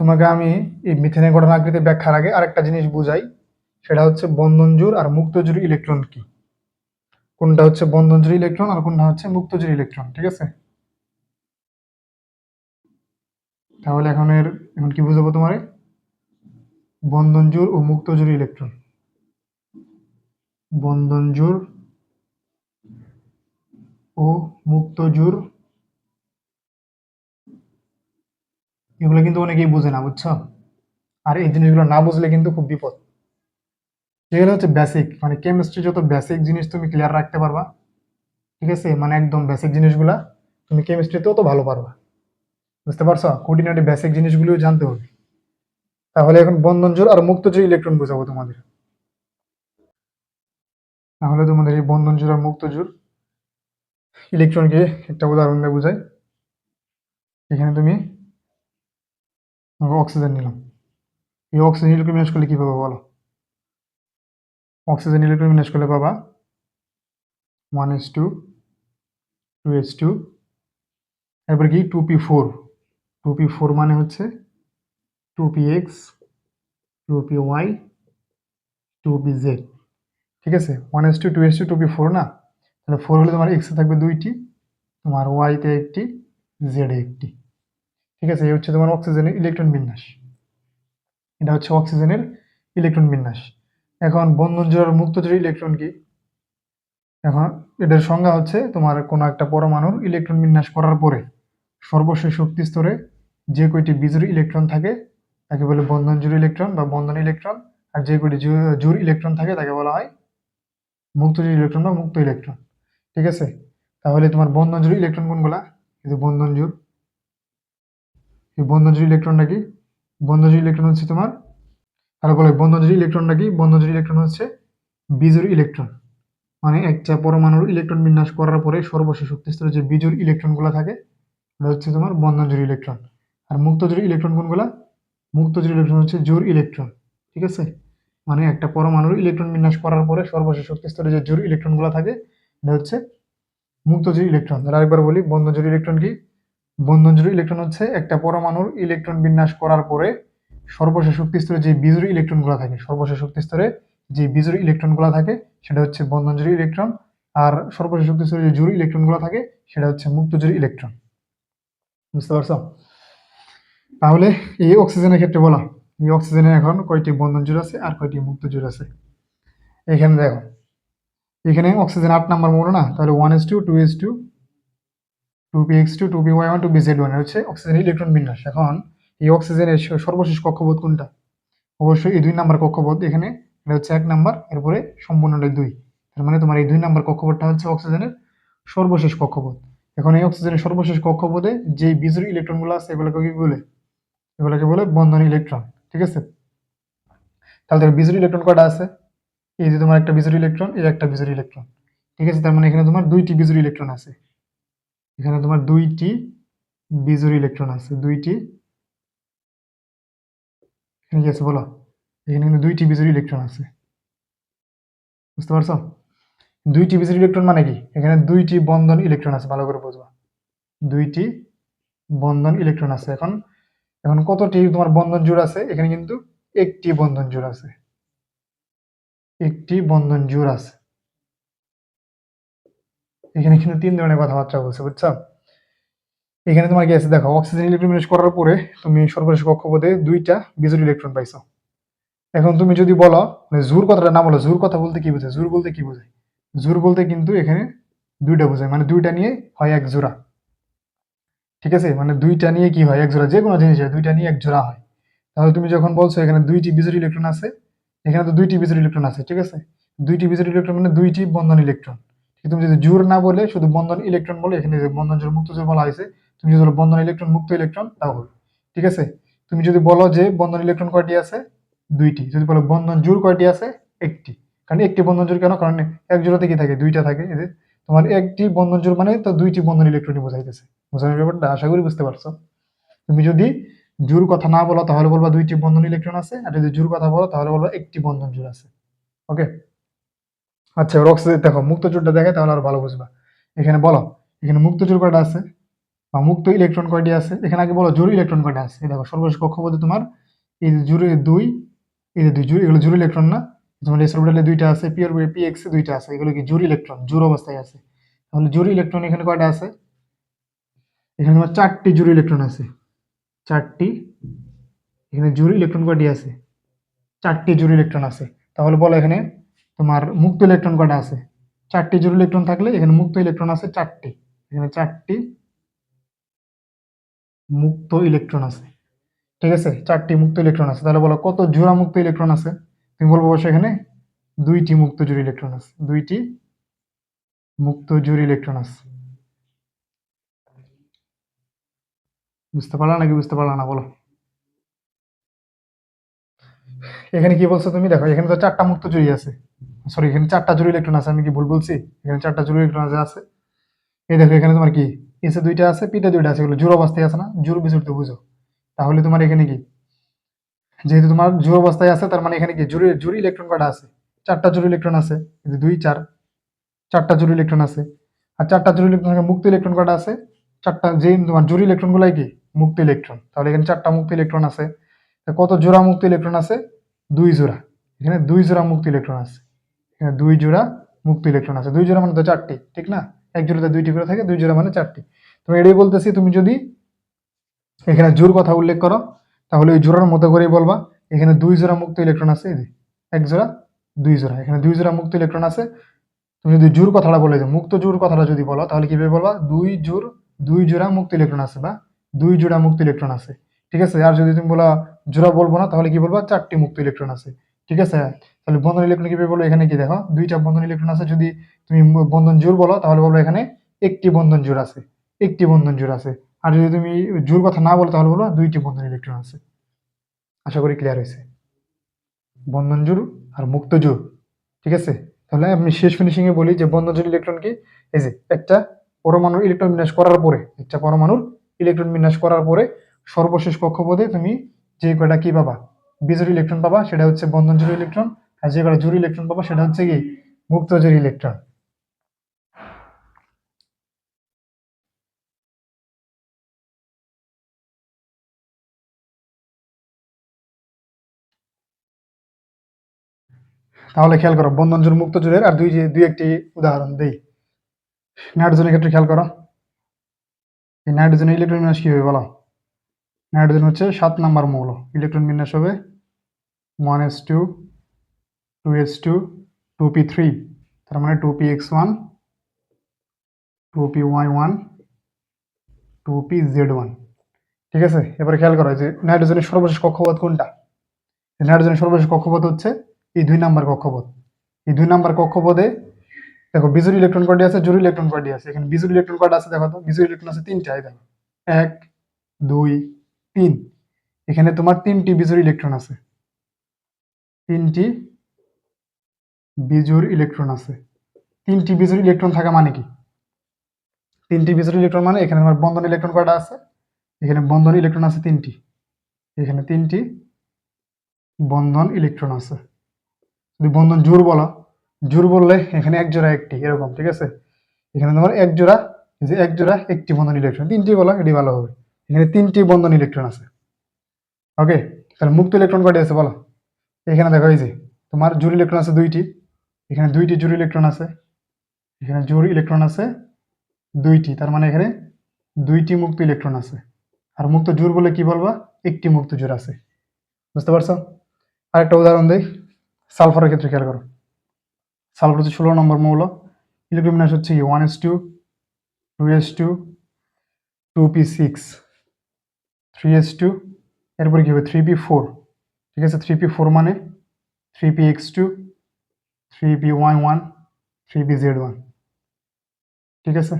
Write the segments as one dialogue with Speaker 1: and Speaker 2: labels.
Speaker 1: তোমাকে আমি এই মিথেনের ঘটনাকৃতি ব্যাখ্যার আগে আরেকটা জিনিস বুঝাই। সেটা হচ্ছে বন্ধনজোড় আর মুক্তজোড় ইলেকট্রন কি? কোনটা হচ্ছে বন্ধনজোড় ইলেকট্রন আর কোনটা হচ্ছে মুক্তজোড় ইলেকট্রন ঠিক আছে? তাহলে এখন এর, এখন কি বুঝাবো তোমারে? বন্ধনজোড় ও মুক্তজোড় ইলেকট্রন বন্ধনজোড় ও মুক্তজোড় এগুলো কিন্তু অনেকেই বোঝে না, বুঝছ? আর এই জিনিসগুলো না বুঝলে কিন্তু খুব বিপদ। এগুলো হচ্ছে বেসিক মানে কেমিস্ট্রি যত বেসিক জিনিস তুমি ক্লিয়ার রাখতে পারবা, ঠিক আছে? মানে একদম বেসিক জিনিসগুলা তুমি কেমিস্ট্রিতেও তো ভালো পারবা। বুঝতে পারছ? কোর্ডিনেটে বেসিক জিনিসগুলোও জানতে হবে। তাহলে এখন বন্ধন জোর আর মুক্ত জোর ইলেকট্রন বোঝাবো তোমাদের। তাহলে তোমাদের এই বন্ধন জোর আর মুক্ত জোর ইলেকট্রনকে একটা উদাহরণ দিয়ে বোঝাই। এখানে তুমি অক্সিজেন নিলাম এই অক্সিজেন ইলেকট্রন বিন্যাস করলে কী পাবো বলো অক্সিজেন ইলেকট্রন বিন্যাস করলে পাবা one s two two s two এরপর কি two p four two p four মানে হচ্ছে two p x two p y two p z ঠিক আছে? One s two two s two two p four না তাহলে ফোর হলে তোমার এক্সে থাকবে দুইটি, তোমার ওয়াইতে একটি জেডে একটি. ঠিক আছে, এই হচ্ছে তোমার অক্সিজেনের ইলেকট্রন বিন্যাস। এটা হচ্ছে অক্সিজেনের ইলেকট্রন বিন্যাস। এখন বন্ধন জোড়ার মুক্ত জোড় ইলেকট্রন কি? এখন এটার সংজ্ঞা হচ্ছে তোমার কোনো একটা পরমাণুর ইলেকট্রন বিন্যাস করার পরে সর্বশেষ শক্তি স্তরে যে কয়টি বিজোড় ইলেকট্রন থাকে, তাকে বলে বন্ধন জোড় ইলেকট্রন বা বন্ধন ইলেকট্রন। আর যে কয়টি জোড় ইলেকট্রন থাকে, তাকে বলা হয় মুক্ত জোড় ইলেকট্রন বা মুক্ত ইলেকট্রন। ঠিক আছে? তাহলে তোমার বন্ধন জোড় ইলেকট্রন কোনগুলা? কিন্তু বন্ধন জোড় এই বন্ধনজোড় ইলেকট্রনটা কি? বন্ধনজোড় ইলেকট্রন হচ্ছে তোমার তাহলে বলে বন্ধনজোড় ইলেকট্রনটা কি? বন্ধনজোড় ইলেকট্রন হচ্ছে বিজোড় ইলেকট্রন মানে একটা পরমাণুর ইলেকট্রন বিন্যাস করার পরে সর্বশেষ শক্তি স্তরে যে বিজুর ইলেকট্রনগুলো থাকে, ওটা হচ্ছে তোমার বন্ধনজোড় ইলেকট্রন আর মুক্তজোড় ইলেকট্রন কোনগুলো? মুক্তজোড় ইলেকট্রন হচ্ছে জোর ইলেকট্রন ঠিক আছে? মানে একটা পরমাণুর ইলেকট্রন বিন্যাস করার পরে সর্বশেষ শক্তি স্তরে যে জোড় ইলেকট্রনগুলো থাকে এটা হচ্ছে মুক্তজোড় ইলেকট্রন তাহলে আরেকবার বলি বন্ধনজোড় ইলেকট্রন কি? বন্ধনজোড় ইলেকট্রন হচ্ছে একটা পরমাণুর ইলেকট্রন বিন্যাস করার পরে সর্বশেষ শক্তি স্তরে যে বিজোড় ইলেকট্রনগুলো থাকে, সর্বশেষ শক্তি স্তরে যে বিজোড় ইলেকট্রনগুলো থাকে সেটা হচ্ছে বন্ধনজোড় ইলেকট্রন আর সর্বশেষ শক্তি স্তরে যে জোড় ইলেকট্রনগুলো থাকে সেটা হচ্ছে মুক্তজোড় ইলেকট্রন। বুঝতে পারছ? তাহলে এই অক্সিজেনের ক্ষেত্রে বলা, এই অক্সিজেনের এখন কয়টি বন্ধন জোড় আছে আর কয়টি মুক্ত আছে? এখানে দেখো, এখানে অক্সিজেন আট নাম্বার মোড় না? তাহলে one s two two s two two p x two two p y one two p z one হচ্ছে অক্সিজেনের ইলেকট্রন বিন্যাস। এখন এই অক্সিজেনের সর্বশেষ কক্ষপথ কোনটা? অবশ্যই এই দুই নাম্বার কক্ষপথ এখানে, এটা হচ্ছে এক নাম্বার, এরপরে সম্পূর্ণটা দুই। তার মানে তোমার এই দুই নাম্বার কক্ষপথটা হচ্ছে অক্সিজেনের সর্বশেষ কক্ষপথ। এখন এই অক্সিজেনের সর্বশেষ কক্ষপথে যে বিজোড় ইলেকট্রনগুলো আছে, এগুলোকে কি বলে? এগুলোকে বলে বন্ধন ইলেকট্রন ঠিক আছে? তাহলে দেখো বিজোড় ইলেকট্রন কটা আছে? এই যে তোমার একটা বিজোড় ইলেকট্রন এই একটা বিজোড় ইলেকট্রন ঠিক আছে? তার মানে এখানে তোমার দুইটি বিজোড় ইলেকট্রন আছে। এখানে তোমার দুইটি বিজোড় ইলেকট্রন আছে, দুইটি। এখানে কি আছে বলো? এখানে কিন্তু দুইটি বিজোড় ইলেকট্রন আছে। বুঝতে পারছ? দুইটি বিজোড় ইলেকট্রন মানে কি? এখানে দুইটি বন্ধন ইলেকট্রন আছে, ভালো করে বুঝবা। দুইটি বন্ধন ইলেকট্রন আছে এখন। এখন কতটি তোমার বন্ধন জোড় আছে? এখানে কিন্তু একটি বন্ধন জোড় আছে। একটি বন্ধন জোড় আছে। এখানে কিন্তু তিন ধরনের কথাবার্তা বলছে বুঝছ? এখানে তোমার কি আছে? দেখো অক্সিজেন ইলেকট্রন করার পরে তুমি সর্বশেষ কক্ষপথে দুইটা বিজোড় ইলেকট্রন পাইছো। এখন তুমি যদি বলো মানে জোর কথাটা না বলো জোর কথা বলতে কি বোঝায়? জোর বলতে কি বোঝায়? জোর বলতে কিন্তু এখানে দুইটা বোঝায় মানে দুইটা নিয়ে হয় এক জোড়া। ঠিক আছে? মানে দুইটা নিয়ে কি হয়? এক জোড়া যে কোনো জিনিস হয়, দুইটা নিয়ে এক জোড়া হয়। তাহলে তুমি যখন বলছো এখানে দুইটি বিজোড় ইলেকট্রন আছে এখানে তো দুইটি বিজোড় ইলেকট্রন আছে ঠিক আছে? দুইটি বিজোড় ইলেকট্রন মানে দুইটি বন্ধন ইলেকট্রন তুমি যদি জোর না বলে, শুধু বন্ধন ইলেকট্রন বলে, এখানে যে বন্ধন জোর মুক্ত জোর বলা হয়েছে, তুমি যদি বন্ধন ইলেকট্রন মুক্ত ইলেকট্রন তাও হবে। ঠিক আছে? তুমি যদি বলো যে বন্ধন ইলেকট্রন কয়টি আছে? দুইটি। যদি বলো বন্ধন জোর কয়টি আছে? একটি। কারণ একটি বন্ধন জোর কেন? কারণ এক জোড়াতে কি থাকে? দুইটা থাকে। যে তোমার একটি বন্ধন জোর মানে তো দুইটি বন্ধন ইলেকট্রনই বোঝাইতেছে। বোঝানোর ব্যাপারটা আশা করি বুঝতে পারছ। তুমি যদি জোর কথা না বলো, তাহলে বলবা দুইটি বন্ধন ইলেকট্রন আছে, আর যদি জোর কথা বলো, তাহলে বলবা একটি বন্ধন জোর আছে। ওকে আচ্ছা অক্সিজেন দেখো, মুক্ত জোরটা দেখে তাহলে আরও ভালো বুঝবা। এখানে বলো, এখানে মুক্ত জোর কয়টা আছে? বা মুক্ত ইলেকট্রন কয়টি আছে? এখানে আগে বলো জোড় ইলেকট্রন কয়টা আছে? দেখো, সর্বশেষ কক্ষপথে তোমার, এই যে জুড়ে দুই, এই যে দুই জুড়ি এগুলো জুড়ি ইলেকট্রন না? তোমার এস অরবিটালে দুইটা আছে পি অরবিটালে পি এক্স দুইটা আছে, এগুলো কি জুড়ি ইলেকট্রন জোড় অবস্থায় আছে। তাহলে জুড়ি ইলেকট্রন এখানে কয়টা আছে? এখানে তোমার চারটি জুড়ি ইলেকট্রন আছে। চারটি, এখানে জুড়ি ইলেকট্রন কয়টি আছে? চারটি জুড়ি ইলেকট্রন আছে। তাহলে বলো এখানে তোমার মুক্ত ইলেকট্রন কয়টা আছে? চারটি জুড়ি ইলেকট্রন থাকলে এখানে মুক্ত ইলেকট্রন আছে চারটি। এখানে চারটি মুক্ত ইলেকট্রন আছে। ঠিক আছে? চারটি মুক্ত ইলেকট্রন আছে। তাহলে বলো কত জোড়া মুক্ত ইলেকট্রন আছে? তুমি বলব অবশ্যই এখানে দুইটি মুক্ত জুড়ি ইলেকট্রন আছে। দুইটি মুক্ত জুড়ি ইলেকট্রন আছে। বুঝতে পারলা নাকি বুঝতে পারলা না? বলো। এখানে কি বলছো তুমি? দেখো, এখানে তো চারটা মুক্ত জুড়ি আছে। সরি এখানে চারটা জুড়ি ইলেকট্রন আছে, আমি কি ভুল বলছি? এখানে চারটা জুড়ি ইলেকট্রন আছে আছে। এই দেখো, এখানে তোমার কি? এসে দুইটা আছে পিতে দুইটা আছে, এগুলো জোর অবস্থায় আছে না? জোর বিচুরতে, বুঝো? তাহলে তোমার এখানে কি? যেহেতু তোমার জোর অবস্থায় আছে, তার মানে এখানে কি? জুড়ি জুড়ি ইলেকট্রন কটা আছে? চারটা জুড়ি ইলেকট্রন আছে দুই, চার। চারটা জুড়ি ইলেকট্রন আছে। আর চারটা জুড়ি ইলেকট্রন মুক্ত ইলেকট্রন কটা আছে? চারটা যে তোমার জুড়ি ইলেকট্রন গুলাই কি? মুক্ত ইলেকট্রন তাহলে এখানে চারটা মুক্ত ইলেকট্রন আছে। কত জোড়া মুক্ত ইলেকট্রন আছে? দুই জোড়া। এখানে দুই জোড়া মুক্ত ইলেকট্রন আছে। দুই জোড়া মুক্ত ইলেকট্রন আছে। দুই জোড়া মানে তো চারটি, ঠিক না? এক জোড়াতে দুইটি করে থাকে, দুই জোড়া মানে চারটি। তুমি এটাই বলতেছি, তুমি যদি এখানে জোর কথা উল্লেখ করো, তাহলে ওই জোড়ার মতো করেই বলবা, এখানে দুই জোড়া মুক্ত ইলেকট্রন আছে এক জোড়া, দুই জোড়া। এখানে দুই জোড়া মুক্ত ইলেকট্রন আছে, তুমি যদি জোর কথাটা বলে দাও, মুক্ত জোর কথাটা যদি বলো, তাহলে কীভাবে বলবা? দুই জোর, দুই জোড়া মুক্ত ইলেকট্রন আছে বা, দুই জোড়া মুক্ত ইলেকট্রন আছে, ঠিক আছে? আর যদি তুমি বলা, জোড়া বলব না, তাহলে কি বলবা? চারটি মুক্ত ইলেকট্রন আছে। ঠিক আছে? তাহলে বন্ধন ইলেকট্রন কীভাবে বলব এখানে কি দেখো? দুইটা বন্ধন ইলেকট্রন আছে, যদি তুমি বন্ধন জোর বলো, তাহলে বলব এখানে একটি বন্ধন জোর আছে, একটি বন্ধন জোর আছে। আর যদি তুমি জোর কথা না বলো, তাহলে বলব দুইটি বন্ধন ইলেকট্রন আছে। আশা করি ক্লিয়ার হয়েছে। বন্ধন জোর আর মুক্ত জোর ঠিক আছে? তাহলে আমি শেষ ফিনিশিং এ বলি যে বন্ধন জোর ইলেকট্রন কি? এই যে একটা পরমাণুর ইলেকট্রন বিন্যাস করার পরে, একটা পরমাণুর ইলেকট্রন বিন্যাস করার পরে সর্বশেষ কক্ষপথে তুমি যে কয়টা কি পাবা? বিজোড় ইলেকট্রন পাবা, সেটা হচ্ছে বন্ধন জোড় ইলেকট্রন আর যে কয়টা জোড় ইলেকট্রন পাবা, সেটা হচ্ছে কি? মুক্ত জোড় ইলেকট্রন তাহলে খেয়াল করো, বন্ধন জোড় মুক্ত জোড়ের, আর দুই যে, দুই একটি উদাহরণ দেই। নাইট্রোজেনের ক্ষেত্রে খেয়াল করো। এই নাইট্রোজেনের ইলেকট্রন বিন্যাস কি হবে বলো? নাইট্রোজেন হচ্ছে সাত নাম্বার মৌল ইলেকট্রন বিন্যাস হবে one s two two s two two p three তার মানে two p x one two p y one two p z one ঠিক আছে? এবারে খেয়াল করো যে নাইট্রোজেনের সর্বশেষ কক্ষপথ কোনটা? নাইট্রোজেনের সর্বশেষ কক্ষপথ হচ্ছে এই দুই নাম্বার কক্ষপথ। এই দুই নাম্বার কক্ষপথে দেখো বিজুর ইলেকট্রন কয়টি আছে, জরুরি ইলেকট্রন কয়টি আছে। এখানে বিজুর ইলেকট্রন কয়টা আছে, দেখো তো। বিজুর ইলেকট্রন আছে তিনটা এই দেখো। এক, দুই, তিন। এখানে তোমার তিনটি বিজুর ইলেকট্রন আছে। তিনটি বিজুর ইলেকট্রন আছে। তিনটি বিজুর ইলেকট্রন থাকা মানে কি? তিনটি বিজুর ইলেকট্রন মানে এখানে তোমার বন্ধন ইলেকট্রন কয়টা আছে? এখানে বন্ধন ইলেকট্রন আছে তিনটি। এখানে তিনটি বন্ধন ইলেকট্রন আছে। যদি বন্ধন জোর বলো জোর বললে এখানে এক জোড়া একটি, এরকম, ঠিক আছে? এখানে তোমার এক জোড়া যে এক জোড়া একটি বন্ধন ইলেকট্রন তিনটি বলো, এটি ভালো হবে। এখানে তিনটি বন্ধন ইলেকট্রন আছে। ওকে তাহলে মুক্ত ইলেকট্রন কয়টি আছে বলো? এখানে দেখো এই যে, তোমার জোর ইলেকট্রন আছে দুইটি। এখানে দুইটি জোর ইলেকট্রন আছে, এখানে জোর ইলেকট্রন আছে দুইটি। তার মানে এখানে দুইটি মুক্ত ইলেকট্রন আছে। আর মুক্ত জোর বলে কি বলবা? একটি মুক্ত জোর আছে। বুঝতে পারছ? আরেকটা উদাহরণ দেই, সালফারের ক্ষেত্রে খেয়াল করো। সালফার হচ্ছে ষোলো নম্বর মৌল। ইলেকট্রন বিন্যাস হচ্ছে কি? One s two two s two two p six three s two এরপরে কি হবে? থ্রি পি ফোর ঠিক আছে? থ্রি পি ফোর মানে three p x two three p one one three p z one ঠিক আছে?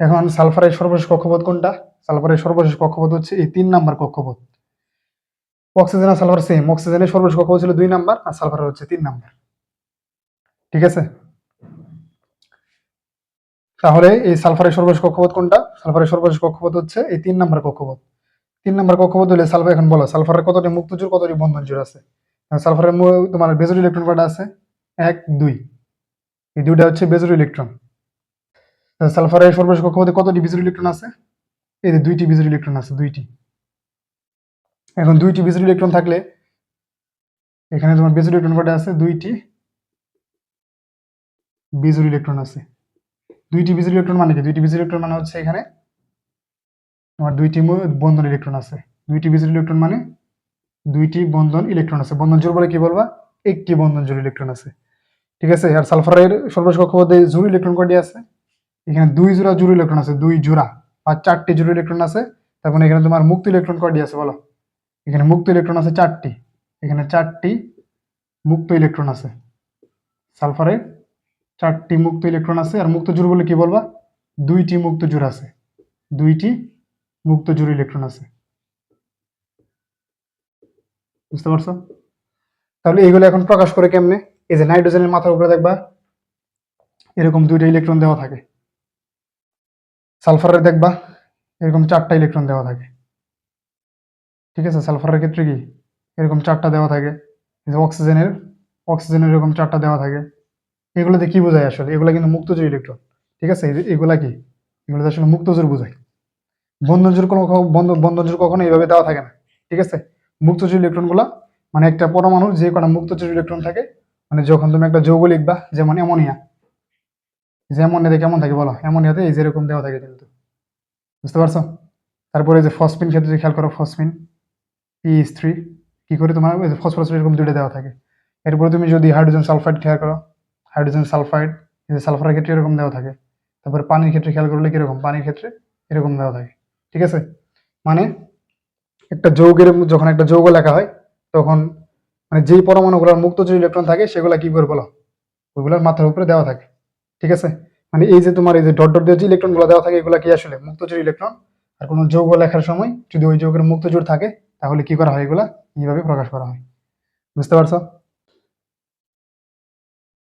Speaker 1: এখন সালফারের সর্বশেষ কক্ষপথ কোনটা? সালফারের সর্বশেষ কক্ষপথ হচ্ছে এই তিন নাম্বার কক্ষপথ। অক্সিজেন আর সালফার সেম অক্সিজেনের সর্বশেষ কক্ষপথ ছিল দুই নাম্বার আর সালফারের হচ্ছে তিন নাম্বার। ঠিক আছে? তাহলে এই সালফারের সর্বশেষ কক্ষপথ কোনটা? সালফারের সর্বশেষ কক্ষপথ হচ্ছে এই তিন নাম্বার কক্ষপথ। তিন নম্বর কক্ষপথ হলে সালফার, এখন বলো, সালফারের কতটি মুক্ত জোর কতটি বন্ধন জোর আছে সালফারের তোমার বেজর ইলেকট্রন কয়টা আছে? এক, দুই। এই দুইটা হচ্ছে বেজর ইলেকট্রন। সালফারের সর্বশেষ কক্ষপথে কতটি বিজুর ইলেকট্রন আছে? এই যে দুইটি বিজুর ইলেকট্রন আছে, দুইটি। এখন দুইটি বিজুর ইলেকট্রন থাকলে এখানে তোমার বিজুর ইলেকট্রন কটা আছে? দুইটি। বিজুর ইলেকট্রন আছে। দুইটি বিজুর ইলেকট্রন মানে কি? দুইটি বিজুর ইলেকট্রন মানে হচ্ছে এখানে তোমার দুইটি বন্ধন ইলেকট্রন আছে। দুইটি বিজুর ইলেকট্রন মানে দুইটি বন্ধন ইলেকট্রন আছে। বন্ধন জোড় বলে কি বলবা? একটি বন্ধন জোড় ইলেকট্রন আছে। ঠিক আছে? আর সালফারের সর্বশেষ কক্ষপথে জোড় ইলেকট্রন কয়টি আছে? এখানে দুই জোড়া জোড় ইলেকট্রন আছে, দুই জোড়া। আর চারটি জোড় ইলেকট্রন আছে। তার মানে এখানে তোমার মুক্ত ইলেকট্রন কয়টি আছে বলো? এখানে মুক্ত ইলেকট্রন আছে চারটি। এখানে চারটি মুক্ত ইলেকট্রন আছে। সালফারে চারটি মুক্ত ইলেকট্রন আছে। আর মুক্ত জোড় বলে কি বলবা? দুইটি মুক্ত জোড় আছে। দুইটি মুক্ত জোড় ইলেকট্রন আছে। বুঝতে পারছ? তাহলে এইগুলো এখন প্রকাশ করে কেমনে? এই যে নাইট্রোজেনের মাথার উপরে দেখবা, এরকম দুইটা ইলেকট্রন দেওয়া থাকে। সালফারের দেখবা, এরকম চারটা ইলেকট্রন দেওয়া থাকে। ঠিক আছে? সালফারের ক্ষেত্রে কি? এরকম চারটা দেওয়া থাকে। অক্সিজেনের অক্সিজেনের এরকম চারটা দেওয়া থাকে। এগুলোতে কি বোঝায় আসলে? এগুলো কিন্তু মুক্তজোর ইলেকট্রন ঠিক আছে? এগুলা কি? এগুলোতে আসলে মুক্তজোর বোঝায়। বন্ধনজোর কোনো বন্ধ বন্ধনজোর কখনো এইভাবে দেওয়া থাকে না, ঠিক আছে? মুক্তজোর ইলেকট্রনগুলা মানে একটা পরমাণুর যে কটা মুক্তজোর ইলেকট্রন থাকে মানে যখন তুমি একটা যৌগ লিখবা যেমন অ্যামোনিয়া, যে অ্যামোনিয়াতে কেমন থাকে বলো? অ্যামোনিয়াতে এই যেরকম দেওয়া থাকে কিন্তু, বুঝতে পারছ? তারপরে যে ফসফিন ক্ষেত্রে খেয়াল করো, ফসফিন পিএইচ থ্রি কি করে তোমার ফসফরাস এরকম দুটো দেওয়া থাকে। এরপরে তুমি যদি হাইড্রোজেন সালফাইড খেয়াল করো, হাইড্রোজেন সালফাইড সালফারের ক্ষেত্রে এরকম দেওয়া থাকে। তারপরে পানির ক্ষেত্রে খেয়াল করলে কীরকম? পানির ক্ষেত্রে এরকম দেওয়া থাকে। ঠিক আছে? মানে একটা যৌগের যখন একটা যৌগ লেখা হয়, তখন মানে যেই পরমাণুগুলোর মুক্ত যে ইলেকট্রন থাকে, সেগুলো কি করে বলো? ওইগুলোর মাথার উপরে দেওয়া থাকে। ঠিক আছে? মানে এই যে তোমার এই যে ডট ডট দিয়ে যে ইলেকট্রনগুলো দেওয়া থাকে, এগুলো কি আসলে? মুক্তজোড় ইলেকট্রন আর কোনো যৌগ লেখার সময় যদি ওই যৌগের মুক্তজোড় থাকে, তাহলে কি করা হয় এগুলা? এইভাবে প্রকাশ করা হয়। বুঝতে পারছ?